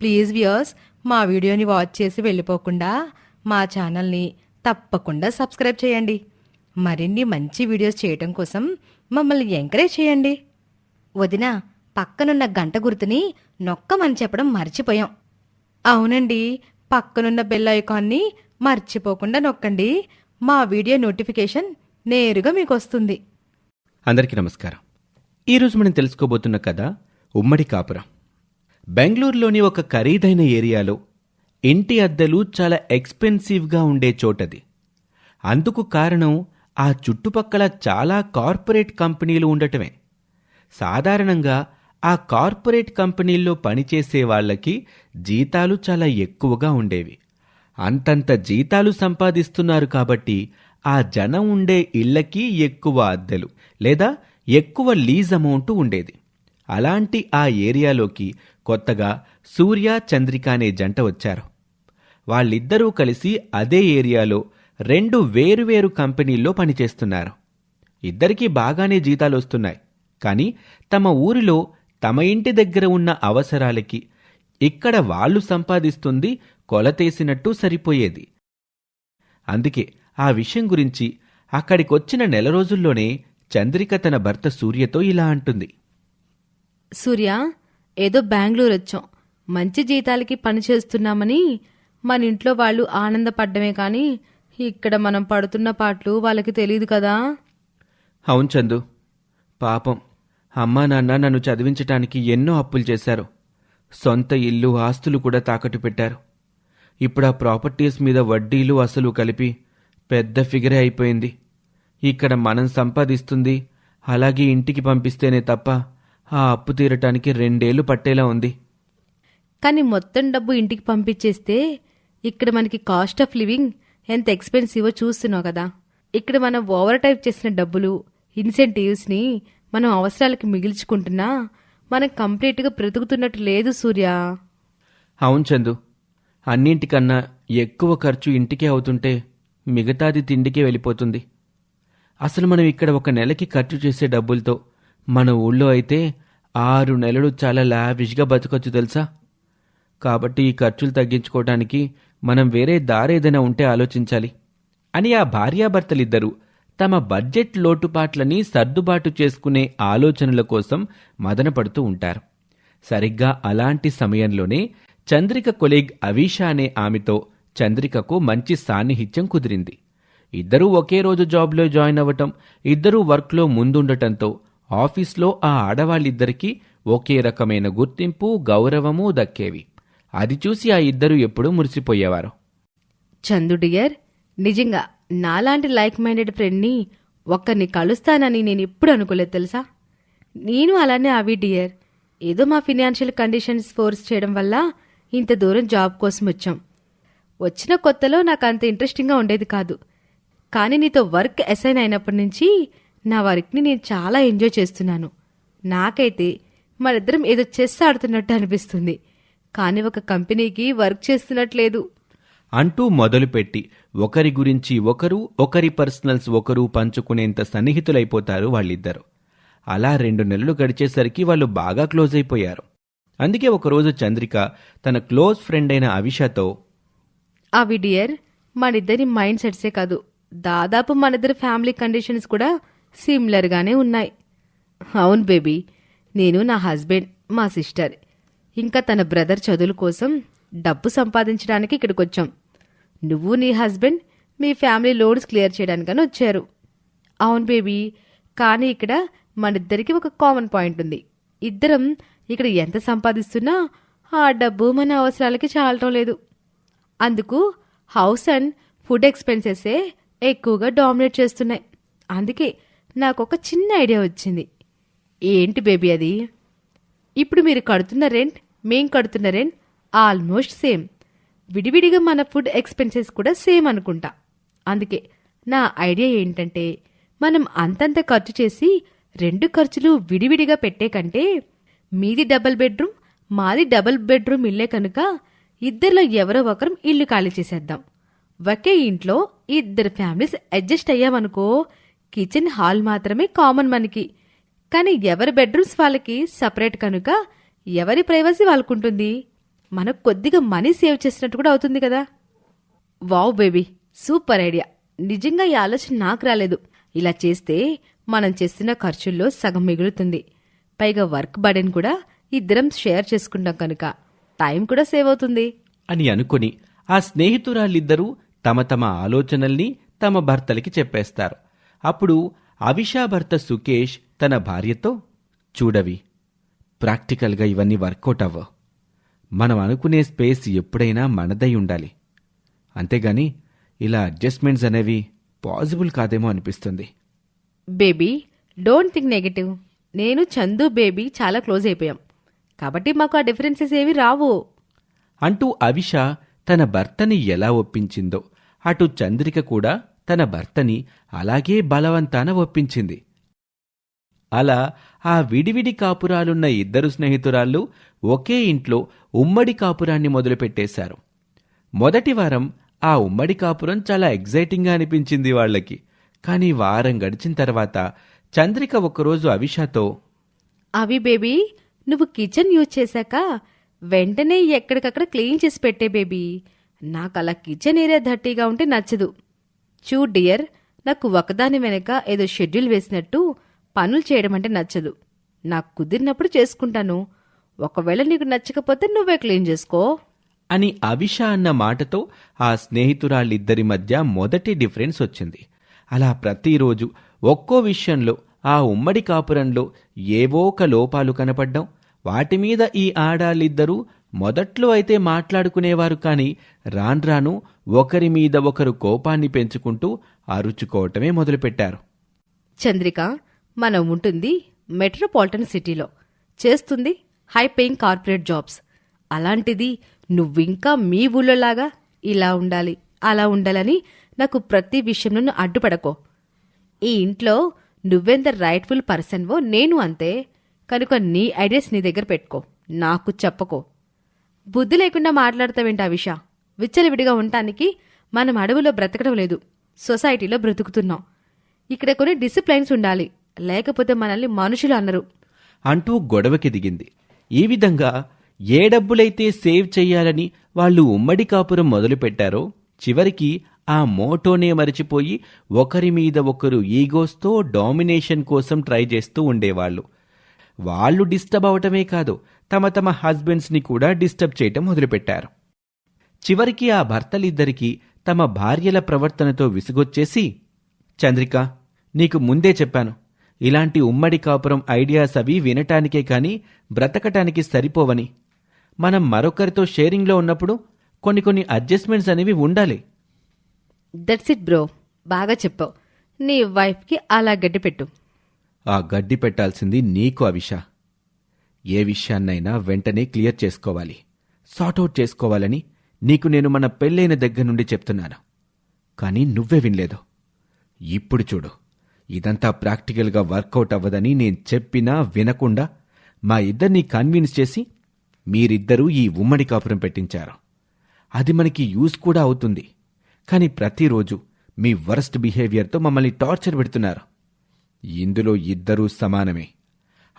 Please viewers మా వీడియోని watch చేసి వెళ్ళిపోకుండా మా ఛానల్ని తప్పకుండా సబ్స్క్రైబ్ చేయండి. మరిన్ని మంచి వీడియోస్ చేయటం కోసం మమ్మల్ని ఎంకరేజ్ చేయండి. వదిన పక్కనున్న గంట గుర్తుని నొక్కమని చెప్పడం మర్చిపోయాం. అవునండి పక్కనున్న బెల్ ఐకాన్ని మర్చిపోకుండా నొక్కండి. మా వీడియో నోటిఫికేషన్ నేరుగా మీకు వస్తుంది అందరికీ నమస్కారం. ఈరోజు మనం తెలుసుకోబోతున్న కథ ఉమ్మడి కాపురం. బెంగళూరులోని ఒక ఖరీదైన ఏరియాలో ఇంటి అద్దెలు చాలా ఎక్స్పెన్సివ్గా ఉండే చోటది. అందుకు కారణం ఆ చుట్టుపక్కల చాలా కార్పొరేట్ కంపెనీలు ఉండటమే. సాధారణంగా ఆ కార్పొరేట్ కంపెనీల్లో పనిచేసే వాళ్ళకి జీతాలు చాలా ఎక్కువగా ఉండేవి. అంతంత జీతాలు సంపాదిస్తున్నారు కాబట్టి ఆ జనం ఉండే ఇళ్ళకి ఎక్కువ అద్దెలు లేదా ఎక్కువ లీజ్ అమౌంట్ ఉండేది. అలాంటి ఆ ఏరియాలోకి కొత్తగా సూర్య చంద్రిక అనే జంట వచ్చారు. వాళ్ళిద్దరూ కలిసి అదే ఏరియాలో రెండు వేరువేరు కంపెనీల్లో పనిచేస్తున్నారు. ఇద్దరికీ బాగానే జీతాలు వస్తున్నాయి కానీ తమ ఊరిలో తమ ఇంటి దగ్గర ఉన్న అవసరాలకి ఇక్కడ వాళ్ళు సంపాదిస్తుంది కొలతేసినట్టు సరిపోయేది. అందుకే ఆ విషయం గురించి అక్కడికొచ్చిన నెల రోజుల్లోనే చంద్రిక తన భర్త సూర్యతో ఇలా అంటుంది. సూర్య ఏదో బెంగళూరు వచ్చాం. మంచి జీతాలకి పని చేస్తున్నామని మన ఇంట్లో వాళ్ళు ఆనందపడ్డమే కానీ ఇక్కడ మనం పడుతున్న పాటలు వాళ్ళకి తెలియదు కదా. అవును చందు. పాపం. అమ్మా నాన్న నన్ను చదివించటానికి ఎన్నో అప్పులు చేశారు. సొంత ఇల్లు ఆస్తులు కూడా తాకట్టు పెట్టారు. ఇప్పుడు ఆ ప్రాపర్టీస్ మీద వడ్డీలు అసలు కలిపి పెద్ద ఫిగరే అయిపోయింది. ఇక్కడ మనం సంపాదిస్తుంది అలాగే ఇంటికి పంపిస్తేనే తప్ప ఆ అప్పు తీరటానికి రెండేళ్ళు పట్టేలా ఉంది. కానీ మొత్తం డబ్బు ఇంటికి పంపించేస్తే ఇక్కడ మనకి కాస్ట్ ఆఫ్ లివింగ్ ఎంత ఎక్స్పెన్సివో చూస్తున్నావు కదా. ఇక్కడ మనం ఓవర్ టైప్ చేసిన డబ్బులు ఇన్సెంటివ్స్ని మనం అవసరాలకి మిగిల్చుకుంటున్నా మనం కంప్లీట్గా బ్రతుకుతున్నట్టు లేదు సూర్య. అవును చందు. అన్నింటికన్నా ఎక్కువ ఖర్చు ఇంటికే అవుతుంటే మిగతాది తిండికే వెళ్ళిపోతుంది. అసలు మనం ఇక్కడ ఒక నెలకి ఖర్చు చేసే డబ్బులతో మన ఊళ్ళో అయితే ఆరు నెలలు చాలా లావిష్గా బతకొచ్చు తెలుసా? కాబట్టి ఈ ఖర్చులు తగ్గించుకోవడానికి మనం వేరే దారి ఏదైనా ఉంటే ఆలోచించాలి. అని ఆ భార్యాభర్తలిద్దరూ తమ బడ్జెట్ లోటుపాట్లని సర్దుబాటు చేసుకునే ఆలోచనల కోసం మదనపడుతూ ఉంటారు. సరిగ్గా అలాంటి సమయంలోనే చంద్రిక కొలీగ్ అవీషా అనే ఆమెతో చంద్రికకు మంచి సాన్నిహిత్యం కుదిరింది. ఇద్దరూ ఒకే రోజు జాబ్లో జాయిన్ అవ్వటం ఇద్దరూ వర్క్లో ముందుండటంతో ఆఫీస్లో ఆ ఆడవాళ్ళిద్దరికీ ఒకే రకమైన గుర్తింపు గౌరవము దక్కేవి. అది చూసి ఆ ఇద్దరు ఎప్పుడూ మురిసిపోయేవారు. చందు డియర్ నిజంగా నాలాంటి లైక్ మైండెడ్ ఫ్రెండ్ని ఒక్కరిని కలుస్తానని నేను ఎప్పుడు అనుకోలేదు తెలుసా? నేను అలానే అవి డియర్. ఏదో మా ఫినాన్షియల్ కండిషన్స్ ఫోర్స్ చేయడం వల్ల ఇంత దూరం జాబ్ కోసం వచ్చాం. వచ్చిన కొత్తలో నాకు అంత ఇంట్రెస్టింగ్గా ఉండేది కాదు. కానీ నీతో వర్క్ అసైన్ అయినప్పటి నుంచి నా వర్క్ని నేను చాలా ఎంజాయ్ చేస్తున్నాను. నాకైతే మనిద్దరం ఏదో చెస్ ఆడుతున్నట్టు అనిపిస్తుంది. కానీ ఒక కంపెనీకి వర్క్ చేస్తున్నట్లేదు. అంటూ మొదలుపెట్టి ఒకరి గురించి ఒకరు ఒకరి పర్సనల్స్ ఒకరు పంచుకునేంత సన్నిహితులైపోతారు వాళ్ళిద్దరు. అలా రెండు నెలలు గడిచేసరికి వాళ్ళు బాగా క్లోజ్ అయిపోయారు. అందుకే ఒకరోజు చంద్రిక తన క్లోజ్ ఫ్రెండ్ అయిన అవిషతో అవి డియర్ మనిద్దరి మైండ్ సెట్సే కాదు. దాదాపు మనిద్దరి ఫ్యామిలీ కండిషన్స్ కూడా సిమిలర్గానే ఉన్నాయి. అవును బేబీ నేను నా హస్బెండ్ మా సిస్టర్. ఇంకా తన బ్రదర్ చదువుల కోసం డబ్బు సంపాదించడానికి ఇక్కడికి వచ్చాం నువ్వు నీ హస్బెండ్ మీ ఫ్యామిలీ లోడ్స్ క్లియర్ చేయడానికని వచ్చారు. అవును బేబీ కానీ ఇక్కడ మనిద్దరికి ఒక కామన్ పాయింట్ ఉంది. ఇద్దరం ఇక్కడ ఎంత సంపాదిస్తున్నా ఆ డబ్బు మన అవసరాలకి చాలటం లేదు. అందుకు హౌస్ అండ్ ఫుడ్ ఎక్స్పెన్సెసే ఎక్కువగా డామినేట్ చేస్తున్నాయి. అందుకే నాకు ఒక చిన్న ఐడియా వచ్చింది. ఏంటి బేబీ అది? ఇప్పుడు మీరు కడుతున్న రెంట్ మేం కడుతున్న రెంట్ ఆల్మోస్ట్ సేమ్. విడివిడిగా మన ఫుడ్ ఎక్స్పెన్సెస్ కూడా సేమ్ అనుకుంటా. అందుకే నా ఐడియా ఏంటంటే మనం అంతంత ఖర్చు చేసి రెండు ఖర్చులు విడివిడిగా పెట్టే కంటే మీది డబుల్ బెడ్రూమ్ మాది డబల్ బెడ్రూమ్ ఇల్లే కనుక ఇద్దరిలో ఎవరో ఒకరం ఇల్లు ఖాళీ చేసేద్దాం. ఒకే ఇంట్లో ఇద్దరు ఫ్యామిలీస్ అడ్జస్ట్ అయ్యామనుకో కిచెన్ హాల్ మాత్రమే కామన్ మనకి. కానీ ఎవరి బెడ్రూమ్స్ వాళ్ళకి సపరేట్ కనుక ఎవరి ప్రైవసీ వాళ్ళకుంటుంది? మనకు కొద్దిగా మనీ సేవ్ చేసినట్టు కూడా అవుతుంది కదా. Wow baby super idea. నిజంగా ఈ ఆలోచన నాకు రాలేదు. ఇలా చేస్తే మనం చేస్తున్న ఖర్చుల్లో సగం మిగులుతుంది. పైగా వర్క్ బర్డెన్ కూడా ఇద్దరం షేర్ చేసుకుంటాం కనుక. టైం కూడా సేవ్ అవుతుంది. అని అనుకుని ఆ స్నేహితురాళ్ళిద్దరూ తమ తమ ఆలోచనల్ని తమ భర్తలకి చెప్పేస్తారు. అప్పుడు అవిషా భర్త సుకేష్ తన భార్యతో చూడవి ప్రాక్టికల్గా ఇవన్నీ వర్కౌట్ అవ్వవు మనం అనుకునే స్పేస్ ఎప్పుడైనా మనదై ఉండాలి. అంతేగాని ఇలా అడ్జస్ట్మెంట్స్ అనేవి పాసిబుల్ కాదేమో అనిపిస్తుంది. Baby don't think negative. నేను చందు బేబీ చాలా క్లోజ్ అయిపోయాం. కాబట్టి మాకు ఆ డిఫరెన్సెస్ ఏవి రావు. అంటూ అవిష తన భర్తని ఎలా ఒప్పించిందో అటు చంద్రిక కూడా తన భర్తని అలాగే బలవంతాన ఒప్పించింది. అలా ఆ విడివిడి కాపురాలున్న ఇద్దరు స్నేహితురాళ్ళు ఒకే ఇంట్లో ఉమ్మడి కాపురాన్ని మొదలుపెట్టేశారు. మొదటి వారం ఆ ఉమ్మడి కాపురం చాలా ఎగ్జైటింగ్గా అనిపించింది వాళ్ళకి. కానీ వారం గడిచిన తర్వాత చంద్రిక ఒకరోజు అవిషాతో అవి బేబీ నువ్వు కిచెన్ యూజ్ చేశాక వెంటనే ఎక్కడికక్కడ క్లీన్ చేసి పెట్టే బేబీ. నాకు అలా కిచెన్ ఏరియా ధర్టీగా ఉంటే నచ్చదు. చూ డియర్ నాకు ఒకదాని వెనక ఏదో షెడ్యూల్ వేసినట్టు పనులు చేయడం అంటే నచ్చదు. నాకు కుదిరినప్పుడు చేసుకుంటాను. ఒకవేళ నీకు నచ్చకపోతే నువ్వే క్లీన్ చేసుకో. అని అవిష అన్న మాటతో ఆ స్నేహితురాళ్ళిద్దరి మధ్య మొదటి డిఫరెన్స్ వచ్చింది. అలా ప్రతిరోజు ఒక్కో విషయంలో ఆ ఉమ్మడి కాపురంలో ఏవో ఒక లోపాలు కనపడ్డం. వాటి మీద ఈ ఆడాళ్ళిద్దరూ మొదట్లో అయితే మాట్లాడుకునేవారు కాని రాన్రాను ఒకరి మీద ఒకరు కోపాన్ని పెంచుకుంటూ అరుచుకోవటమే మొదలుపెట్టారు. చంద్రిక మనం ఉంటుంది మెట్రోపాలిటన్ సిటీలో. చేస్తుంది హై పేయింగ్ కార్పొరేట్ జాబ్స్. అలాంటిది నువ్వింకా మీ ఊళ్ళోలాగా ఇలా ఉండాలి అలా ఉండాలని నాకు ప్రతి విషయంలోనూ అడ్డుపడకో. ఈ ఇంట్లో నువ్వెంత రైట్ఫుల్ పర్సన్వో నేను అంతే. కనుక నీ ఐడియాస్ నీ దగ్గర పెట్టుకో నాకు చెప్పకో. బుద్ధి లేకుండా మాట్లాడతావేంటి ఆ విష. విచ్చలవిడిగా ఉండటానికి మనం అడవిలో బ్రతకడం లేదు. సొసైటీలో బ్రతుకుతున్నాం. ఇక్కడ కొన్ని డిసిప్లైన్స్ ఉండాలి. లేకపోతే మనల్ని మనుషులు అన్నరు అంటూ గొడవకి దిగింది. ఈ విధంగా ఏ డబ్బులైతే సేవ్ చెయ్యాలని వాళ్ళు ఉమ్మడి కాపురం మొదలుపెట్టారో చివరికి ఆ మోటోనే మరిచిపోయి ఒకరి మీద ఒకరు ఈగోస్తో డామినేషన్ కోసం ట్రై చేస్తూ ఉండేవాళ్ళు. వాళ్ళు డిస్టర్బ్ అవటమే కాదు తమ తమ హస్బెండ్స్ని కూడా డిస్టర్బ్ చేయటం మొదలుపెట్టారు. చివరికి ఆ భర్తలిద్దరికీ తమ భార్యల ప్రవర్తనతో విసుగొచ్చేసి చంద్రిక నీకు ముందే చెప్పాను. ఇలాంటి ఉమ్మడి కాపురం ఐడియాస్ అవి వినటానికే కాని బ్రతకటానికి సరిపోవని. మనం మరొకరితో షేరింగ్లో ఉన్నప్పుడు కొన్ని కొన్ని అడ్జస్ట్మెంట్స్ అనేవి ఉండాలి. దట్స్ ఇట్ బ్రో బాగా చెప్పావు. నీ వైఫ్కి అలా గడ్డి పెట్టు. ఆ గడ్డి పెట్టాల్సింది నీకు అవిష. ఏ విషయాన్నైనా వెంటనే క్లియర్ చేసుకోవాలి. సార్ట్అవుట్ చేసుకోవాలని నీకు నేను మన పెళ్ళైన దగ్గర నుండి చెప్తున్నాను. కానీ నువ్వే వినలేదు. ఇప్పుడు చూడు. ఇదంతా ప్రాక్టికల్గా వర్కౌట్ అవ్వదని నేను చెప్పినా వినకుండా మా ఇద్దరిని కన్విన్స్ చేసి మీరిద్దరూ ఈ ఉమ్మడి కాపురం పెట్టించారు. అది మనకి యూజ్ కూడా అవుతుంది. కానీ ప్రతిరోజు మీ వరస్ట్ బిహేవియర్తో మమ్మల్ని టార్చర్ పెడుతున్నారు. ఇందులో ఇద్దరూ సమానమే.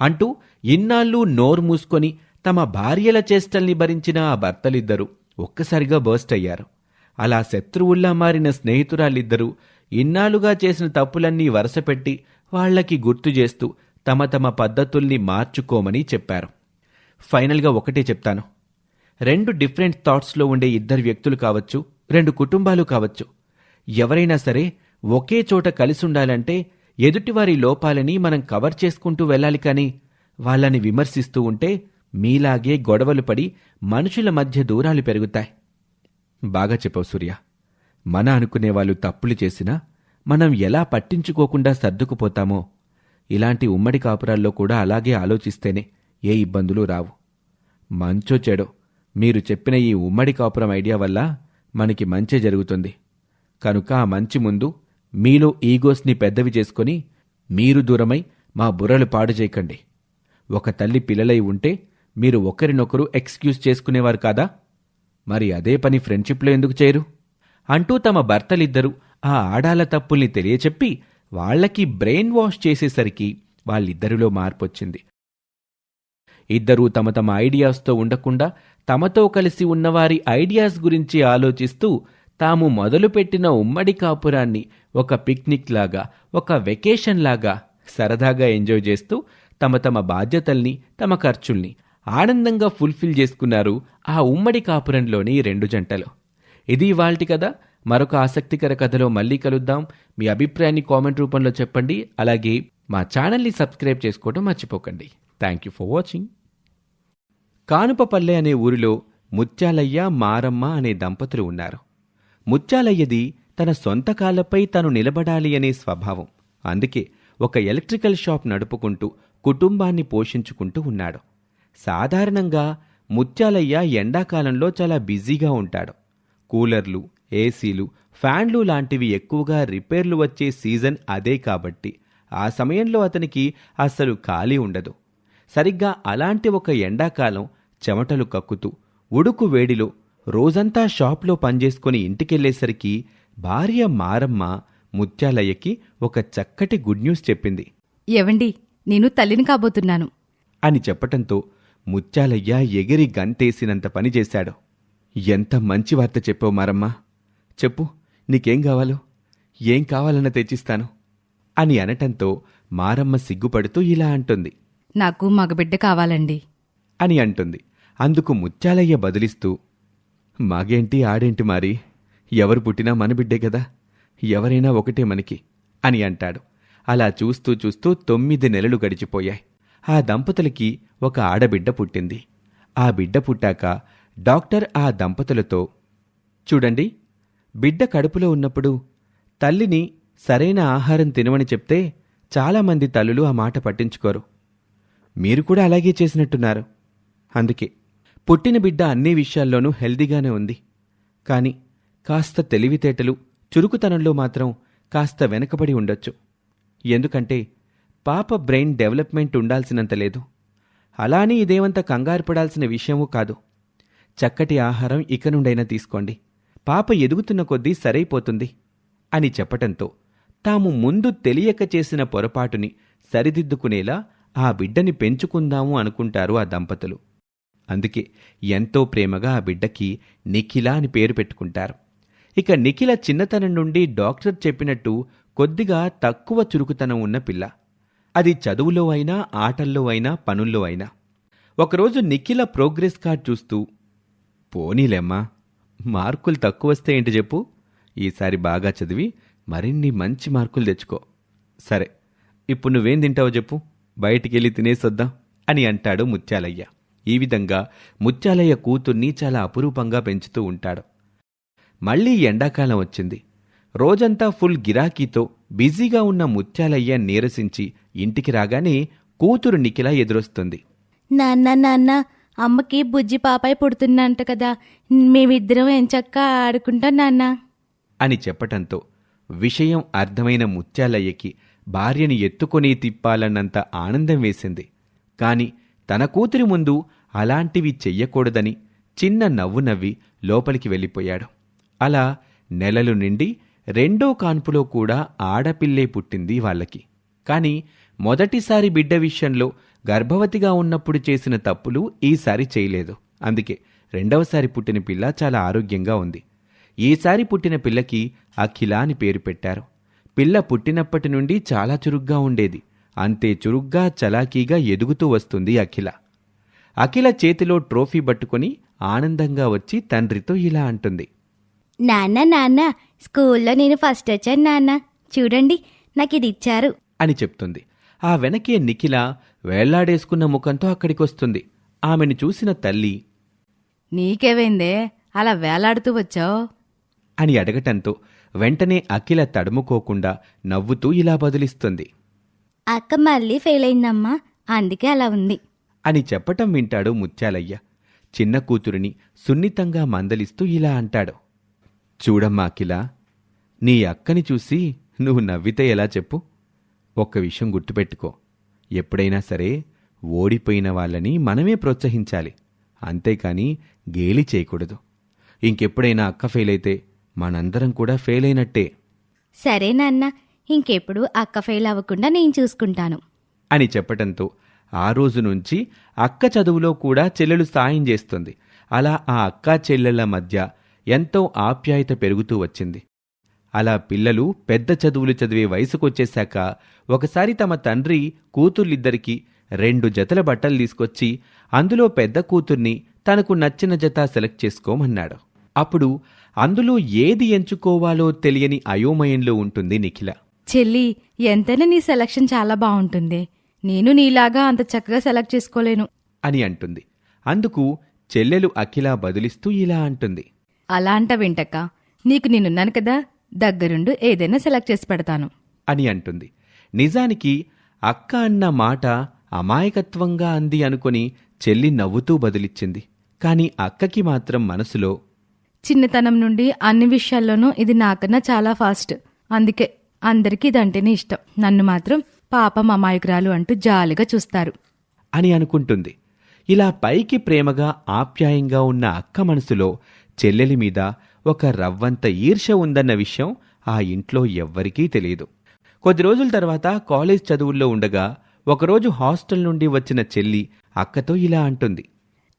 అంటూ ఇన్నాళ్ళు నోరు మూసుకొని తమ భార్యల చేష్టల్ని భరించిన ఆ భర్తలిద్దరూ ఒక్కసారిగా బర్స్ట్ అయ్యారు. అలా శత్రువుల్లా మారిన స్నేహితురాలిద్దరూ ఇన్నాళ్ళుగా చేసిన తప్పులన్నీ వరుసపెట్టి వాళ్ళకి గుర్తు చేస్తూ తమ తమ పద్ధతుల్ని మార్చుకోమని చెప్పారు. ఫైనల్గా ఒకటే చెప్తాను. రెండు డిఫరెంట్ థాట్స్లో ఉండే ఇద్దరు వ్యక్తులు కావచ్చు రెండు కుటుంబాలు కావచ్చు. ఎవరైనా సరే ఒకే చోట కలిసి ఉండాలంటే ఎదుటివారి లోపాలని మనం కవర్ చేసుకుంటూ వెళ్ళాలి కానీ వాళ్ళని విమర్శిస్తూ ఉంటే మీలాగే గొడవలు పడి మనుషుల మధ్య దూరాలు పెరుగుతాయి. బాగా చెప్పవు సూర్య. మన అనుకునే వాళ్ళు తప్పులు చేసినా మనం ఎలా పట్టించుకోకుండా సర్దుకుపోతామో? ఇలాంటి ఉమ్మడి కాపురాల్లో కూడా అలాగే ఆలోచిస్తేనే ఏ ఇబ్బందులు రావు. మంచో చెడో మీరు చెప్పిన ఈ ఉమ్మడి కాపురం ఐడియా వల్ల మనకి మంచే జరుగుతుంది. కనుక ఆ మంచి ముందు మీలో ఈగోస్ని పెద్దవి చేసుకొని మీరు దూరమై మా బుర్రలు పాడు చేయకండి ఒక తల్లి పిల్లలై ఉంటే మీరు ఒకరినొకరు ఎక్స్క్యూజ్ చేసుకునేవారు కాదా? మరి అదే పని ఫ్రెండ్షిప్లో ఎందుకు చేయరు? అంటూ తమ భర్తలిద్దరూ ఆ ఆడాల తప్పుల్ని తెలియచెప్పి వాళ్ళకి బ్రెయిన్ వాష్ చేసేసరికి వాళ్ళిద్దరిలో మార్పొచ్చింది. ఇద్దరూ తమ తమ ఐడియాస్తో ఉండకుండా తమతో కలిసి ఉన్నవారి ఐడియాస్ గురించి ఆలోచిస్తూ తాము మొదలుపెట్టిన ఉమ్మడి కాపురాన్ని ఒక పిక్నిక్ లాగా ఒక వెకేషన్ లాగా సరదాగా ఎంజాయ్ చేస్తూ తమ తమ బాధ్యతల్ని తమ ఖర్చుల్ని ఆనందంగా ఫుల్ఫిల్ చేసుకున్నారు ఆ ఉమ్మడి కాపురంలోని రెండు జంటలు. ఇది ఇవాల్టి కథ. మరొక ఆసక్తికర కథలో మళ్ళీ కలుద్దాం. మీ అభిప్రాయాన్ని కామెంట్ రూపంలో చెప్పండి. అలాగే మా ఛానల్ని సబ్స్క్రైబ్ చేసుకోవడం మర్చిపోకండి. Thank you for watching Kanupapalle అనే ఊరిలో ముత్యాలయ్య మారమ్మ అనే దంపతులు ఉన్నారు. ముత్యాలయ్యది తన సొంత కాళ్ళపై తను నిలబడాలి అనే స్వభావం. అందుకే ఒక ఎలక్ట్రికల్ షాప్ నడుపుకుంటూ కుటుంబాన్ని పోషించుకుంటూ ఉన్నాడు. సాధారణంగా ముత్యాలయ్య ఎండాకాలంలో చాలా బిజీగా ఉంటాడు. కూలర్లు ఏసీలు ఫ్యాన్లు లాంటివి ఎక్కువగా రిపేర్లు వచ్చే సీజన్ అదే కాబట్టి ఆ సమయంలో అతనికి అస్సలు ఖాళీ ఉండదు. సరిగ్గా అలాంటి ఒక ఎండాకాలం చెమటలు కక్కుతూ ఉడుకు వేడిలో రోజంతా షాప్లో పనిచేసుకుని ఇంటికెళ్ళేసరికి భార్య మారమ్మ ముత్యాలయ్యకి ఒక చక్కటి గుడ్ న్యూస్ చెప్పింది. ఏవండి నేను తల్లిని కాబోతున్నాను. అని చెప్పటంతో ముత్యాలయ్య ఎగిరి గంతేసినంత పని చేశాడు. ఎంత మంచి వార్త చెప్పావు మారమ్మ. చెప్పు నీకేం కావాలో ఏం కావాలన్న తెచ్చిస్తాను. అని అనటంతో మారమ్మ సిగ్గుపడుతూ ఇలా అంటుంది. నాకు మగబిడ్డ కావాలండి. అని అంటుంది. అందుకు ముత్యాలయ్య బదులిస్తూ మాగేంటి ఆడేంటి మారి? ఎవరు పుట్టినా మన బిడ్డే కదా ఎవరైనా ఒకటే మనకి అని అంటాడు. అలా చూస్తూ చూస్తూ తొమ్మిది నెలలు గడిచిపోయాయి. ఆ దంపతులకి ఒక ఆడబిడ్డ పుట్టింది. ఆ బిడ్డ పుట్టాక డాక్టర్ ఆ దంపతులతో చూడండి బిడ్డ కడుపులో ఉన్నప్పుడు తల్లిని సరైన ఆహారం తినమని చెప్తే చాలామంది తల్లులు ఆ మాట పట్టించుకోరు. మీరు కూడా అలాగే చేసినట్టున్నారు. అందుకే పుట్టిన బిడ్డ అన్ని విషయాల్లోనూ హెల్దీగానే ఉంది. కాని కాస్త తెలివితేటలు చురుకుతనంలో మాత్రం కాస్త వెనకబడి ఉండొచ్చు. ఎందుకంటే పాప బ్రెయిన్ డెవలప్మెంట్ ఉండాల్సినంత లేదు. అలానే ఇదేమంత కంగారు పడాల్సిన విషయమూ కాదు. చక్కటి ఆహారం ఇక నుండైనా తీసుకోండి. పాప ఎదుగుతున్న కొద్దీ సరైపోతుంది అని చెప్పటంతో తాము ముందు తెలియక చేసిన పొరపాటుని సరిదిద్దుకునేలా ఆ బిడ్డని పెంచుకుందాము అనుకుంటారు ఆ దంపతులు. అందుకే ఎంతో ప్రేమగా ఆ బిడ్డకి నిఖిల అని పేరు పెట్టుకుంటారు. ఇక నిఖిల చిన్నతనం నుండి డాక్టర్ చెప్పినట్టు కొద్దిగా తక్కువ చురుకుతనం ఉన్న పిల్ల. అది చదువులో అయినా ఆటల్లో అయినా పనుల్లో అయినా. ఒకరోజు నిఖిల ప్రోగ్రెస్ కార్డ్ చూస్తూ పోనీలేమ్మా మార్కులు తక్కువ వస్తే ఏంటి చెప్పు? ఈసారి బాగా చదివి మరిన్ని మంచి మార్కులు తెచ్చుకో. సరే ఇప్పుడు నువ్వేం తింటావో చెప్పు. బయటికెళ్ళి తినేసొద్దాం అని అంటాడు ముత్యాలయ్య. ఈ విధంగా ముత్యాలయ్య కూతుర్ని చాలా అపురూపంగా పెంచుతూ ఉంటాడు. మళ్ళీ ఎండాకాలం వచ్చింది. రోజంతా ఫుల్ గిరాకీతో బిజీగా ఉన్న ముత్యాలయ్య నీరసించి ఇంటికి రాగానే కూతురు నిఖిల ఎదురొస్తుంది. నాన్న నాన్న అమ్మకి బుజ్జి పాపాయి పుడుతుందంట కదా. మేమిద్దరం ఎంచక్క ఆడుకుంటాం నాన్న? అని చెప్పటంతో విషయం అర్థమైన ముత్యాలయ్యకి భార్యని ఎత్తుకొని తిప్పాలన్నంత ఆనందం వేసింది. కాని తన కూతురి ముందు అలాంటివి చెయ్యకూడదని చిన్న నవ్వు నవ్వి లోపలికి వెళ్ళిపోయాడు. అలా నెలలు నిండి రెండో కాన్పులో కూడా ఆడపిల్లే పుట్టింది వాళ్ళకి. కాని మొదటిసారి బిడ్డ విషయంలో గర్భవతిగా ఉన్నప్పుడు చేసిన తప్పులు ఈసారి చేయలేదు. అందుకే రెండవసారి పుట్టిన పిల్ల చాలా ఆరోగ్యంగా ఉంది. ఈసారి పుట్టిన పిల్లకి అఖిల అని పేరు పెట్టారు. పిల్ల పుట్టినప్పటి నుండి చాలా చురుగ్గా ఉండేది. అంతే చురుగ్గా చలాకీగా ఎదుగుతూ వస్తుంది అఖిల. అఖిల చేతిలో ట్రోఫీ పట్టుకొని ఆనందంగా వచ్చి తండ్రితో ఇలా అంటుంది. నాన్న నాన్న స్కూల్లో నేను ఫస్ట్ వచ్చాను నాన్న. చూడండి నాకు ఇది ఇచ్చారు. అని చెప్తుంది. ఆ వెనకే నిఖిల వేళ్ళాడేసుకున్న ముఖంతో అక్కడికొస్తుంది. ఆమెను చూసిన తల్లి నీకేవైందే అలా వేలాడుతూ వచ్చావు? అని అడగటంతో వెంటనే అఖిల తడుముకోకుండా నవ్వుతూ ఇలా బదులిస్తుంది. అక్క మళ్ళీ ఫెయిల్ అయిందమ్మా. అందుకే అలా ఉంది. అని చెప్పటం వింటాడు ముత్యాలయ్య. చిన్న కూతురిని సున్నితంగా మందలిస్తూ ఇలా అంటాడు. చూడమ్మా అఖిల నీ అక్కని చూసి నువ్వు నవ్వితే ఎలా చెప్పు? ఒక్క విషయం గుర్తుపెట్టుకో. ఎప్పుడైనా సరే ఓడిపోయిన వాళ్ళని మనమే ప్రోత్సహించాలి. అంతేకాని గేలి చేయకూడదు. ఇంకెప్పుడైనా అక్క ఫెయిల్ అయితే మనందరం కూడా ఫెయిల్ అయినట్టే. సరే నాన్న ఇంకెప్పుడు అక్క ఫెయిల్ అవ్వకుండా నేను చూసుకుంటాను. అని చెప్పటంతో ఆ రోజు నుంచి అక్క చదువులో కూడా చెల్లెలు సాయం చేస్తుంది. అలా ఆ అక్క చెల్లెళ్ళ మధ్య ఎంతో ఆప్యాయత పెరుగుతూ వచ్చింది. అలా పిల్లలు పెద్ద చదువులు చదివే వయసుకొచ్చేశాక ఒకసారి తమ తండ్రి కూతుర్లిద్దరికీ రెండు జతల బట్టలు తీసుకొచ్చి అందులో పెద్ద కూతుర్ని తనకు నచ్చిన జత సెలెక్ట్ చేసుకోమన్నాడు. అప్పుడు అందులో ఏది ఎంచుకోవాలో తెలియని అయోమయంలో ఉంటుంది నిఖిల. చెల్లి ఎంతైనా నీ సెలక్షన్ చాలా బాగుంటుంది. నేను నీలాగా అంత చక్కగా సెలెక్ట్ చేసుకోలేను. అని అంటుంది. అందుకు చెల్లెలు అఖిల బదులిస్తూ ఇలా అంటుంది. అలా అంట వింటక్క నీకు నేనున్నాను కదా దగ్గరుండు ఏదైనా సెలెక్ట్ చేసి పెడతాను. అని అంటుంది. నిజానికి అక్క అన్న మాట అమాయకత్వంగా అంది అనుకొని చెల్లి నవ్వుతూ బదులిచ్చింది. కాని అక్కకి మాత్రం మనసులో చిన్నతనం నుండి అన్ని విషయాల్లోనూ ఇది నాకన్నా చాలా ఫాస్ట్ అందుకే అందరికీ ఇదంటేనే ఇష్టం. నన్ను మాత్రం పాపం అమాయకురాలు అంటూ జాలిగా చూస్తారు. అని అనుకుంటుంది. ఇలా పైకి ప్రేమగా ఆప్యాయంగా ఉన్న అక్క మనసులో చెల్లెలి మీద ఒక రవ్వంత ఈర్ష ఉందన్న విషయం ఆ ఇంట్లో ఎవ్వరికీ తెలియదు. కొద్ది రోజుల తర్వాత కాలేజ్ చదువుల్లో ఉండగా ఒకరోజు హాస్టల్ నుండి వచ్చిన చెల్లి అక్కతో ఇలా అంటుంది.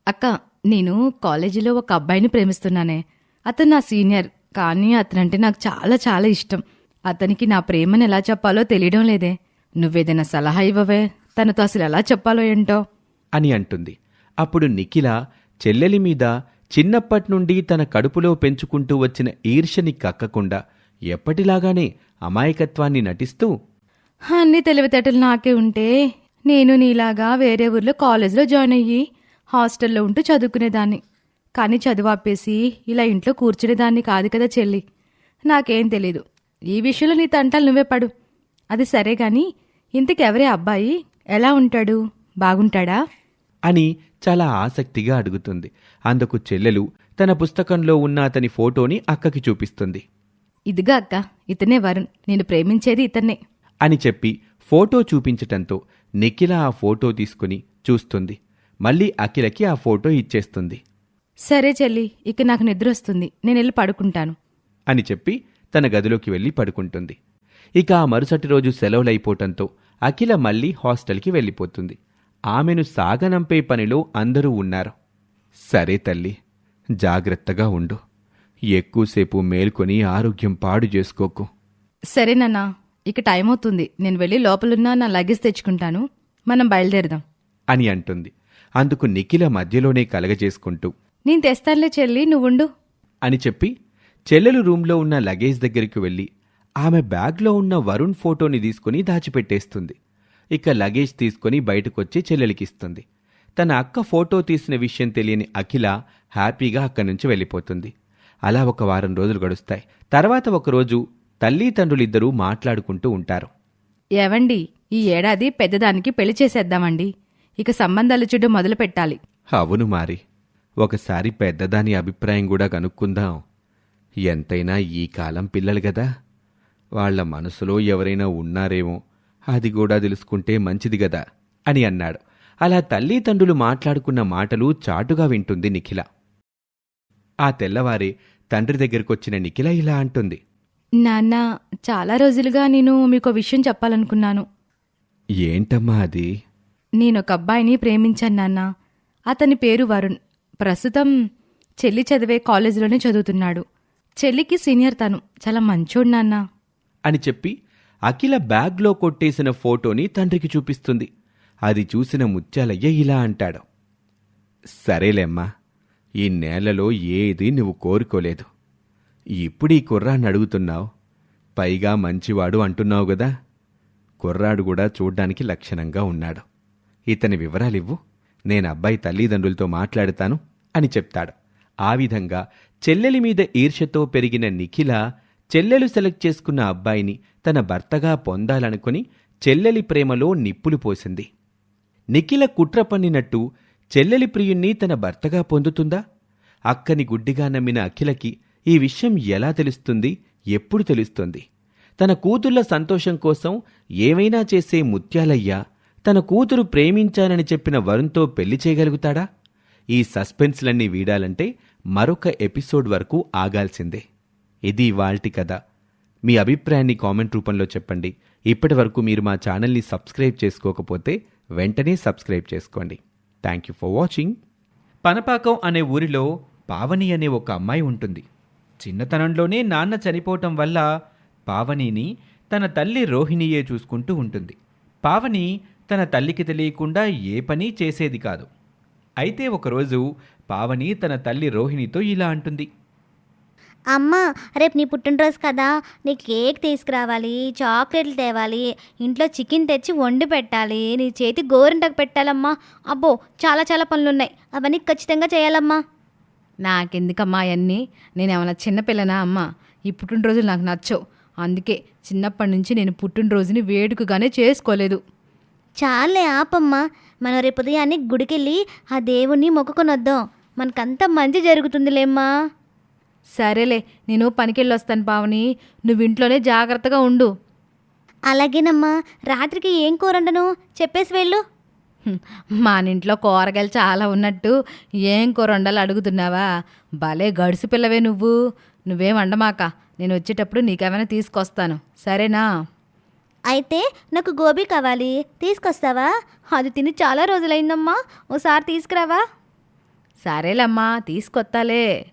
అక్క నేను కాలేజీలో ఒక అబ్బాయిని ప్రేమిస్తున్నానే. అతను నా సీనియర్ కానీ అతనంటే నాకు చాలా చాలా ఇష్టం. అతనికి నా ప్రేమను ఎలా చెప్పాలో తెలియడం లేదే. నువ్వేదైనా సలహా ఇవ్వవే? తనతో అసలు ఎలా చెప్పాలో ఏంటో? అని అంటుంది. అప్పుడు నిఖిల చెల్లెలి మీద చిన్నప్పటి నుండి తన కడుపులో పెంచుకుంటూ వచ్చిన ఈర్ష్యని కక్కకుండా ఎప్పటిలాగానే అమాయకత్వాన్ని నటిస్తూ అన్ని తెలివితేటలు నాకే ఉంటే నేను నీలాగా వేరే ఊర్లో కాలేజ్లో జాయిన్ అయ్యి హాస్టల్లో ఉంటూ చదువుకునేదాన్ని. కానీ చదువు ఆపేసి ఇలా ఇంట్లో కూర్చునేదాన్ని కాదు కదా చెల్లి. నాకేం తెలీదు. ఈ విషయంలో నీ తంటాలు నువ్వే పడు. అది సరే గాని ఇంతకెవరే అబ్బాయి? ఎలా ఉంటాడు? బాగుంటాడా? అని చాలా ఆసక్తిగా అడుగుతుంది. అందుకు చెల్లెలు తన పుస్తకంలో ఉన్న అతని ఫోటోని అక్కకి చూపిస్తుంది. ఇదిగా అక్క ఇతనే వరుణ్. నేను ప్రేమించేది ఇతన్నే. అని చెప్పి ఫోటో చూపించటంతో నిఖిల ఆ ఫోటో తీసుకుని చూస్తుంది. మళ్ళీ అఖిలకి ఆ ఫోటో ఇచ్చేస్తుంది. సరే చెల్లి ఇక నాకు నిద్ర వస్తుంది నేను వెళ్ళి పడుకుంటాను. అని చెప్పి తన గదిలోకి వెళ్ళి పడుకుంటుంది. ఇక ఆ మరుసటి రోజు సెలవులైపోవటంతో అఖిల మళ్ళీ హాస్టల్కి వెళ్ళిపోతుంది. ఆమెను సాగనంపే పనిలో అందరూ ఉన్నారు. సరే తల్లి జాగ్రత్తగా ఉండు. ఎక్కువసేపు మేల్కొని ఆరోగ్యం పాడు చేసుకోకు. సరే నాన్న ఇక టైం అవుతుంది నేను వెళ్ళి లోపలున్న నా లగేజ్ తెచ్చుకుంటాను. మనం బయలుదేరదాం. అని అంటుంది. అందుకు నిఖిల మధ్యలోనే కలగజేసుకుంటూ నేను తెస్తానులే చెల్లి నువ్వుండు. అని చెప్పి చెల్లెలు రూంలో ఉన్న లగేజ్ దగ్గరికి వెళ్ళి ఆమె బ్యాగ్లో ఉన్న వరుణ్ ఫోటోని తీసుకుని దాచిపెట్టేస్తుంది. ఇక లగేజ్ తీసుకుని బయటకొచ్చి చెల్లెలికిస్తుంది. తన అక్క ఫోటో తీసిన విషయం తెలియని అఖిల హ్యాపీగా అక్కడి నుంచి వెళ్ళిపోతుంది. అలా ఒక వారం రోజులు గడుస్తాయి. తర్వాత ఒకరోజు తల్లి తండ్రులిద్దరూ మాట్లాడుకుంటూ ఉంటారు. ఏవండి ఈ ఏడాది పెద్దదానికి పెళ్ళి చేసేద్దామండి. ఇక సంబంధాలు చూడు మొదలు పెట్టాలి అవును మారి. ఒకసారి పెద్దదాని అభిప్రాయం కూడా కనుక్కుందాం. ఎంతైనా ఈ కాలం పిల్లలు గదా. వాళ్ళ మనసులో ఎవరైనా ఉన్నారేమో అది కూడా తెలుసుకుంటే మంచిది గదా అని అన్నాడు. అలా తల్లిదండ్రులు మాట్లాడుకున్న మాటలు చాటుగా వింటుంది నిఖిల. ఆ తెల్లవారే తండ్రి దగ్గరకొచ్చిన నిఖిల ఇలా అంటుంది. నాన్న చాలా రోజులుగా నేను మీకు ఒక విషయం చెప్పాలనుకున్నాను. ఏంటమ్మా అది? నేను ఒక అబ్బాయిని ప్రేమించాను నాన్న. అతని పేరు వరుణ్. ప్రస్తుతం చెల్లి చదివే కాలేజీలోనే చదువుతున్నాడు. చెల్లికి సీనియర్ తను. చాలా మంచోడు నాన్న. అని చెప్పి అఖిల బ్యాగ్లో కొట్టేసిన ఫోటోని తండ్రికి చూపిస్తుంది. అది చూసిన ముత్యాలయ్య ఇలా అంటాడు. సరేలేమ్మా ఈ నేలలో ఏది నువ్వు కోరుకోలేదు. ఇప్పుడు ఈ కుర్రాన్ని అడుగుతున్నావు. పైగా మంచివాడు అంటున్నావు గదా. కుర్రాడు కూడా చూడ్డానికి లక్షణంగా ఉన్నాడు. ఇతని వివరాలివ్వు. నేను అబ్బాయి తల్లిదండ్రులతో మాట్లాడతాను అని చెప్తాడు. ఆ విధంగా చెల్లెలి మీద ఈర్ష్యతో పెరిగిన నిఖిల చెల్లెలు సెలెక్ట్ చేసుకున్న అబ్బాయిని తన భర్తగా పొందాలనుకుని చెల్లెలి ప్రేమలో నిప్పులు పోసింది. నిఖిల కుట్ర పన్నినట్టు చెల్లెలి ప్రియుణ్ణి తన భర్తగా పొందుతుందా? అక్కని గుడ్డిగా నమ్మిన అఖిలకి ఈ విషయం ఎలా తెలుస్తుంది? ఎప్పుడు తెలుస్తుంది? తన కూతుళ్ళ సంతోషం కోసం ఏమైనా చేసే ముత్యాలయ్య తన కూతురు ప్రేమించానని చెప్పిన వరుణ్తో పెళ్ళి చేయగలుగుతాడా? ఈ సస్పెన్స్లన్నీ వీడాలంటే మరొక ఎపిసోడ్ వరకు ఆగాల్సిందే. ఇది ఇవాల్టి కథ. మీ అభిప్రాయాన్ని కామెంట్ రూపంలో చెప్పండి. ఇప్పటి వరకు మీరు మా ఛానల్ని సబ్స్క్రైబ్ చేసుకోకపోతే వెంటనే సబ్స్క్రైబ్ చేసుకోండి. Thank you for watching Panapakam అనే ఊరిలో పావని అనే ఒక అమ్మాయి ఉంటుంది. చిన్నతనంలోనే నాన్న చనిపోవటం వల్ల పావనిని తన తల్లి రోహిణియే చూసుకుంటూ ఉంటుంది. పావని తన తల్లికి తెలియకుండా ఏ పని చేసేది కాదు. అయితే ఒకరోజు పావని తన తల్లి రోహిణితో ఇలా అంటుంది. అమ్మ రేపు నీ పుట్టినరోజు కదా. నీ కేక్ తీసుకురావాలి చాక్లెట్లు తేవాలి ఇంట్లో చికెన్ తెచ్చి వండి పెట్టాలి నీ చేతి గోరింటకు పెట్టాలమ్మా. అబ్బో చాలా చాలా పనులు ఉన్నాయి అవన్నీ ఖచ్చితంగా చేయాలమ్మా. నాకెందుకమ్మా అవన్నీ? నేనేమన్నా చిన్నపిల్లనా అమ్మా? ఈ పుట్టినరోజులు నాకు నచ్చవు. అందుకే చిన్నప్పటి నుంచి నేను పుట్టినరోజుని వేడుకగానే చేసుకోలేదు. చాలే ఆపమ్మా. మనం రేపు ఉదయాన్నే గుడికెళ్ళి ఆ దేవుణ్ణి మొక్కుకొని వద్దాం మనకంతా మంచి జరుగుతుందిలేమ్మా. సరేలే నేను పనికెళ్ళి వస్తాను పావని నువ్వు ఇంట్లోనే జాగ్రత్తగా ఉండు. అలాగేనమ్మా రాత్రికి ఏం కూర వండను చెప్పేసి వెళ్ళు. మా ఇంట్లో కూరగాయలు చాలా ఉన్నట్టు ఏం కూర వండాలో అడుగుతున్నావా? భలే గడిసి పిల్లవే నువ్వు. నువ్వేం వండమాక నేను వచ్చేటప్పుడు నీకేమైనా తీసుకొస్తాను. సరేనా? అయితే నాకు గోబీ కావాలి. తీసుకొస్తావా? అది తిని చాలా రోజులైందమ్మా. ఓసారి తీసుకురావా? సరేలమ్మా తీసుకొత్తాలే.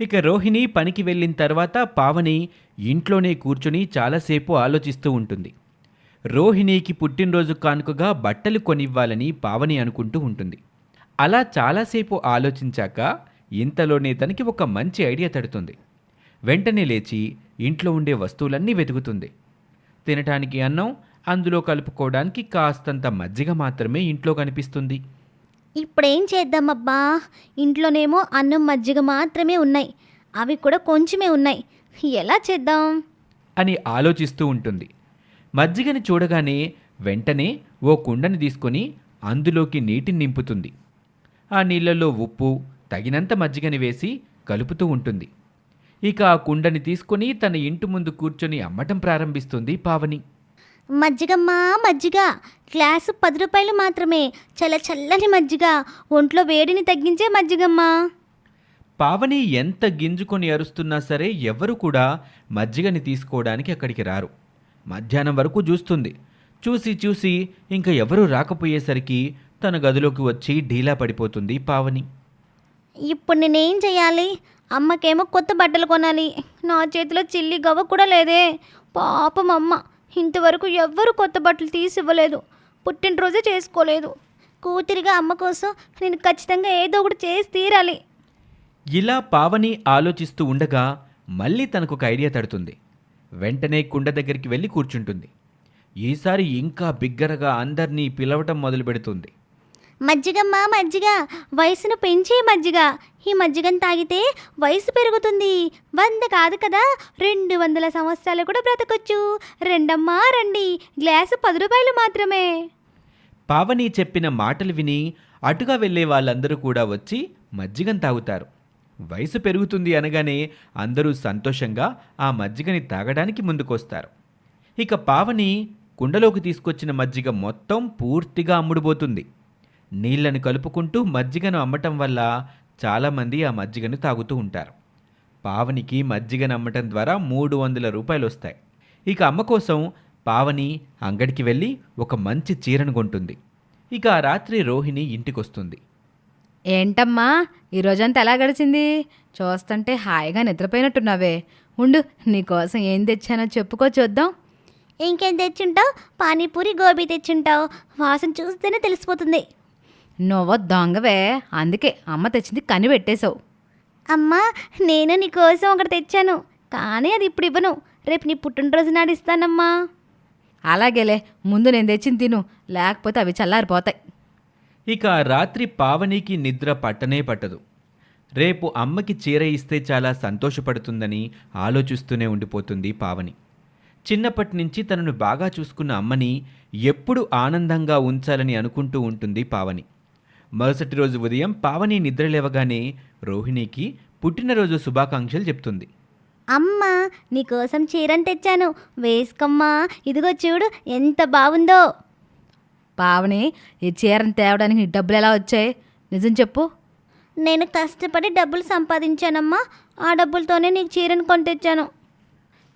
ఇక రోహిణి పనికి వెళ్ళిన తర్వాత పావని ఇంట్లోనే కూర్చుని చాలాసేపు ఆలోచిస్తూ ఉంటుంది. రోహిణికి పుట్టినరోజు కానుకగా బట్టలు కొనివ్వాలని పావని అనుకుంటూ ఉంటుంది. అలా చాలాసేపు ఆలోచించాక ఇంతలోనే తనకి ఒక మంచి ఐడియా తడుతుంది. వెంటనే లేచి ఇంట్లో ఉండే వస్తువులన్నీ వెతుకుతుంది. తినటానికి అన్నం అందులో కలుపుకోవడానికి కాస్తంత మజ్జిగ మాత్రమే ఇంట్లో కనిపిస్తుంది. ఇప్పుడేం చేద్దామబ్బా? ఇంట్లోనేమో అన్నం మజ్జిగ మాత్రమే ఉన్నాయి. అవి కూడా కొంచెమే ఉన్నాయి. ఎలా చేద్దాం? అని ఆలోచిస్తూ ఉంటుంది. మజ్జిగని చూడగానే వెంటనే ఓ కుండని తీసుకొని అందులోకి నీటిని నింపుతుంది. ఆ నీళ్ళలో ఉప్పు తగినంత మజ్జిగని వేసి కలుపుతూ ఉంటుంది. ఇక ఆ కుండని తీసుకొని తన ఇంటి ముందు కూర్చొని అమ్మటం ప్రారంభిస్తుంది పావని. మజ్జిగమ్మా మజ్జిగ. గ్లాసు పది రూపాయలు మాత్రమే. చల్ల చల్లని మజ్జిగ. ఒంట్లో వేడిని తగ్గించే మజ్జిగమ్మా పావని ఎంత గింజుకొని అరుస్తున్నా సరే ఎవరు కూడా మజ్జిగని తీసుకోవడానికి అక్కడికి రారు. మధ్యాహ్నం వరకు చూస్తుంది. చూసి చూసి ఇంకా ఎవరూ రాకపోయేసరికి తన గదిలోకి వచ్చి ఢీలా పడిపోతుంది పావని. ఇప్పుడు నేనేం చేయాలి? అమ్మకేమో కొత్త బట్టలు కొనాలి. నా చేతిలో చిల్లి గవ్వ కూడా లేదే. పాపం అమ్మ ఇంతవరకు ఎవ్వరు కొత్త బట్టలు తీసి ఇవ్వలేదు పుట్టినరోజే చేసుకోలేదు. కూతురిగా అమ్మ కోసం నేను ఖచ్చితంగా ఏదో ఒకటి చేసి తీరాలి. ఇలా పావని ఆలోచిస్తూ ఉండగా మళ్ళీ తనకు ఒక ఐడియా తడుతుంది. వెంటనే కుండ దగ్గరికి వెళ్ళి కూర్చుంటుంది. ఈసారి ఇంకా బిగ్గరగా అందరినీ పిలవటం మొదలు పెడుతుంది మజ్జిగమ్మా మజ్జిగ. వయసును పెంచే మజ్జిగ. ఈ మజ్జిగను తాగితే వయసు పెరుగుతుంది. వంద కాదు కదా? రెండు వందల సంవత్సరాలు కూడా బ్రతకొచ్చు. రెండమ్మా రండి. గ్లాసు పది రూపాయలు మాత్రమే. పావని చెప్పిన మాటలు విని అటుగా వెళ్ళే వాళ్ళందరూ కూడా వచ్చి మజ్జిగను తాగుతారు. వయసు పెరుగుతుంది అనగానే అందరూ సంతోషంగా ఆ మజ్జిగని తాగడానికి ముందుకొస్తారు. ఇక పావని కుండలోకి తీసుకొచ్చిన మజ్జిగ మొత్తం పూర్తిగా అమ్ముడుపోతుంది. నీళ్ళను కలుపుకుంటూ మజ్జిగను అమ్మటం వల్ల చాలామంది ఆ మజ్జిగను తాగుతూ ఉంటారు. పావనికి మజ్జిగను అమ్మటం ద్వారా మూడు వందల రూపాయలు వస్తాయి. ఇక అమ్మ కోసం పావని అంగడికి వెళ్ళి ఒక మంచి చీరను కొంటుంది. ఇక ఆ రాత్రి రోహిణి ఇంటికొస్తుంది. ఏంటమ్మా? ఈ రోజంతా ఎలా గడిచింది? చూస్తుంటే హాయిగా నిద్రపోయినట్టున్నావే. ఉండు నీకోసం ఏం తెచ్చానో చెప్పుకో చూద్దాం. ఇంకేం తెచ్చుంటావు? పానీపూరి గోబీ తెచ్చుంటావు. వాసన చూస్తేనే తెలిసిపోతుంది. నువ్వు దొంగవే అందుకే అమ్మ తెచ్చింది కని పెట్టేశావు. అమ్మా నేను నీ కోసం ఒకటి తెచ్చాను. కానీ అది ఇప్పుడు ఇవ్వను. రేపు నీ పుట్టినరోజు నాడు ఇస్తానమ్మా. అలాగేలే ముందు నేను తెచ్చింది తిను. లేకపోతే అవి చల్లారిపోతాయి. ఇక ఆ రాత్రి పావనికి నిద్ర పట్టనే పట్టదు. రేపు అమ్మకి చీర ఇస్తే చాలా సంతోషపడుతుందని ఆలోచిస్తూనే ఉండిపోతుంది పావని. చిన్నప్పటి నుంచి తనను బాగా చూసుకున్న అమ్మని ఎప్పుడు ఆనందంగా ఉంచాలని అనుకుంటూ ఉంటుంది పావని. మరుసటి రోజు ఉదయం పావని నిద్ర లేవగానే రోహిణికి పుట్టినరోజు శుభాకాంక్షలు చెప్తుంది. అమ్మా నీకోసం చీరను తెచ్చాను. వేసుకోమ్మా ఇదిగో చూడు ఎంత బాగుందో. పావని ఈ చీరను తేవడానికి నీ డబ్బులు ఎలా వచ్చాయి? నిజం చెప్పు. నేను కష్టపడి డబ్బులు సంపాదించానమ్మా. ఆ డబ్బులతోనే నీకు చీరను కొని తెచ్చాను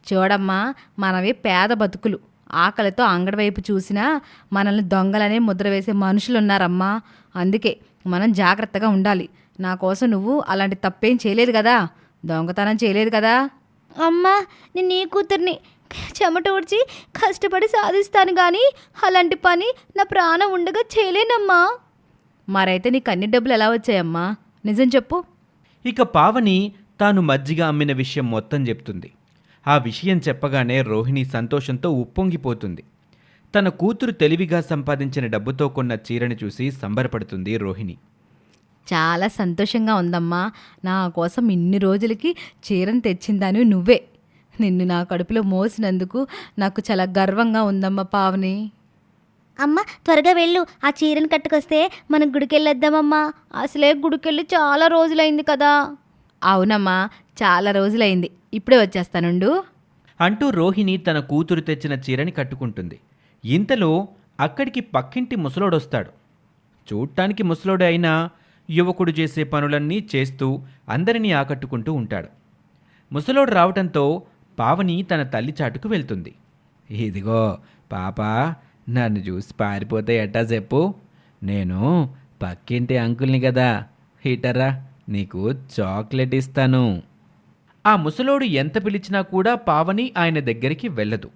చూడమ్మా మనవి పేద బతుకులు. ఆకలితో అంగడి వైపు చూసినా మనల్ని దొంగలనే ముద్ర వేసే మనుషులు ఉన్నారమ్మా అందుకే మనం జాగ్రత్తగా ఉండాలి. నా కోసం నువ్వు అలాంటి తప్పేం చేయలేదు కదా? దొంగతనం చేయలేదు కదా? అమ్మా నేను నీ కూతుర్ని చెమట ఊడ్చి కష్టపడి సాధిస్తాను కానీ అలాంటి పని నా ప్రాణం ఉండగా చేయలేనమ్మా. మరైతే నీకు అన్ని డబ్బులు ఎలా వచ్చాయమ్మా? నిజం చెప్పు. ఇక పావని తాను మజ్జిగ అమ్మిన విషయం మొత్తం చెప్తుంది. ఆ విషయం చెప్పగానే రోహిణి సంతోషంతో ఉప్పొంగిపోతుంది. తన కూతురు తెలివిగా సంపాదించిన డబ్బుతో కొన్న చీరని చూసి సంబరపడుతుంది రోహిణి. చాలా సంతోషంగా ఉందమ్మా. నా కోసం ఇన్ని రోజులకి చీరను తెచ్చిందాను నువ్వే. నిన్ను నా కడుపులో మోసినందుకు నాకు చాలా గర్వంగా ఉందమ్మా పావని. అమ్మ త్వరగా వెళ్ళు. ఆ చీరను కట్టుకొస్తే మనం గుడికెళ్ళొద్దామమ్మా. అసలే గుడికెళ్ళి చాలా రోజులైంది కదా. అవునమ్మా చాలా రోజులైంది. ఇప్పుడే వచ్చేస్తానుండు. అంటూ రోహిణి తన కూతురు తెచ్చిన చీరని కట్టుకుంటుంది. ఇంతలో అక్కడికి పక్కింటి ముసలోడొస్తాడు. చూడటానికి ముసలోడే అయినా యువకుడు చేసే పనులన్నీ చేస్తూ అందరినీ ఆకట్టుకుంటూ ఉంటాడు. ముసలోడు రావటంతో పావని తన తల్లి చాటుకు వెళ్తుంది. ఇదిగో పాప నన్ను చూసి పారిపోతే ఎట్టా చెప్పు? నేను పక్కింటి అంకుల్ని కదా. హీటరా నీకు చాక్లెట్ ఇస్తాను. ఆ ముసలోడు ఎంత పిలిచినా కూడా పావని ఆయన దగ్గరికి వెళ్ళదు.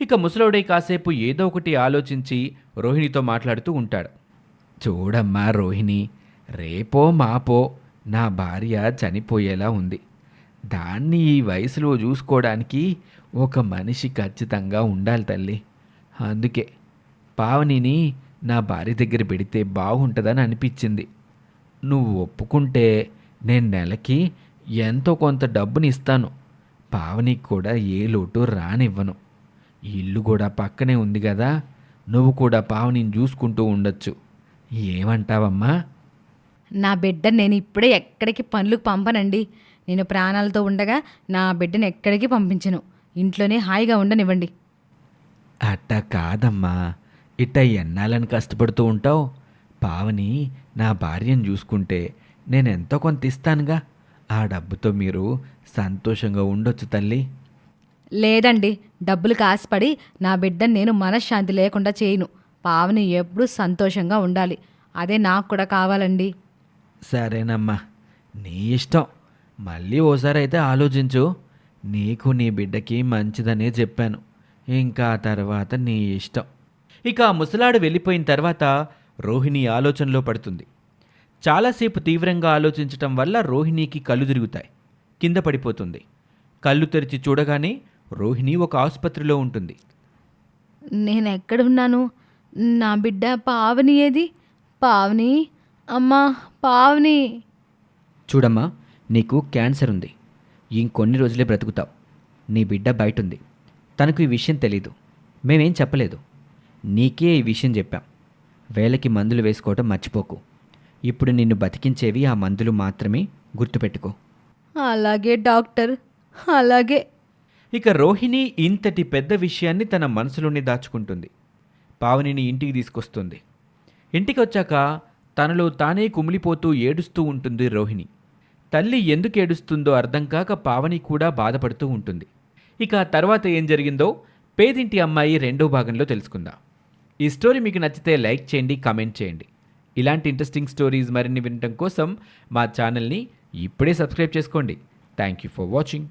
ఇక ముసలోడే కాసేపు ఏదో ఒకటి ఆలోచించి రోహిణితో మాట్లాడుతూ ఉంటాడు. చూడమ్మా రోహిణి రేపో మాపో నా భార్య చనిపోయేలా ఉంది. దాన్ని ఈ వయసులో చూసుకోవడానికి ఒక మనిషి ఖచ్చితంగా ఉండాలి తల్లి. అందుకే పావనిని నా భార్య దగ్గర పెడితే బాగుంటుందని అనిపించింది. నువ్వు ఒప్పుకుంటే నేను నెలకి ఎంతో కొంత డబ్బుని ఇస్తాను పావనికి కూడా ఏ లోటు రానివ్వను. ఇల్లు కూడా పక్కనే ఉంది కదా. నువ్వు కూడా పావనిని చూసుకుంటూ ఉండొచ్చు. ఏమంటావమ్మా? నా బిడ్డను నేను ఇప్పుడే ఎక్కడికి పనులకు పంపనండి. నేను ప్రాణాలతో ఉండగా నా బిడ్డను ఎక్కడికి పంపించను. ఇంట్లోనే హాయిగా ఉండనివ్వండి. అట్టా కాదమ్మా. ఇట్ట ఎన్నాలని కష్టపడుతూ ఉంటావు? పావని నా భార్యను చూసుకుంటే నేను ఎంతో కొంత ఇస్తానుగా. ఆ డబ్బుతో మీరు సంతోషంగా ఉండొచ్చు తల్లి. లేదండి డబ్బులు కాసిపడి నా బిడ్డను నేను మనశ్శాంతి లేకుండా చేయను. పావని ఎప్పుడూ సంతోషంగా ఉండాలి. అదే నాకు కూడా కావాలండి. సరేనమ్మా నీ ఇష్టం. మళ్ళీ ఓసారి అయితే ఆలోచించు. నీకు నీ బిడ్డకి మంచిదనే చెప్పాను. ఇంకా తర్వాత నీ ఇష్టం. ఇక ఆ ముసలాడు వెళ్ళిపోయిన తర్వాత రోహిణి ఆలోచనలో పడుతుంది. చాలాసేపు తీవ్రంగా ఆలోచించటం వల్ల రోహిణికి కళ్ళు తిరుగుతాయి. కింద పడిపోతుంది. కళ్ళు తెరిచి చూడగానే రోహిణి ఒక ఆసుపత్రిలో ఉంటుంది. నేను ఎక్కడున్నాను నా బిడ్డ పావని ఏది? పావని? అమ్మా పావని! చూడమ్మా నీకు క్యాన్సర్ ఉంది. ఇంకొన్ని రోజులే బ్రతుకుతావు. నీ బిడ్డ బయట ఉంది తనకు ఈ విషయం తెలీదు. మేమేం చెప్పలేదు. నీకే ఈ విషయం చెప్పాం. వేళకి మందులు వేసుకోవటం మర్చిపోకు. ఇప్పుడు నిన్ను బతికించేవి ఆ మందులు మాత్రమే గుర్తుపెట్టుకో. అలాగే డాక్టర్. అలాగే. ఇక రోహిణి ఇంతటి పెద్ద విషయాన్ని తన మనసులోనే దాచుకుంటుంది. పావనిని ఇంటికి తీసుకొస్తుంది. ఇంటికి వచ్చాక తనలో తానే కుమిలిపోతూ ఏడుస్తూ ఉంటుంది రోహిణి. తల్లి ఎందుకు ఏడుస్తుందో అర్థం కాక పావని కూడా బాధపడుతూ ఉంటుంది. ఇక తర్వాత ఏం జరిగిందో పేదింటి అమ్మాయి రెండో భాగంలో తెలుసుకుందాం. ఈ స్టోరీ మీకు నచ్చితే లైక్ చేయండి కామెంట్ చేయండి. ఇలాంటి ఇంట్రెస్టింగ్ స్టోరీస్ మరిన్ని వినటం కోసం మా ఛానల్ని ఇప్పుడే సబ్స్క్రైబ్ చేసుకోండి. Thank you for watching.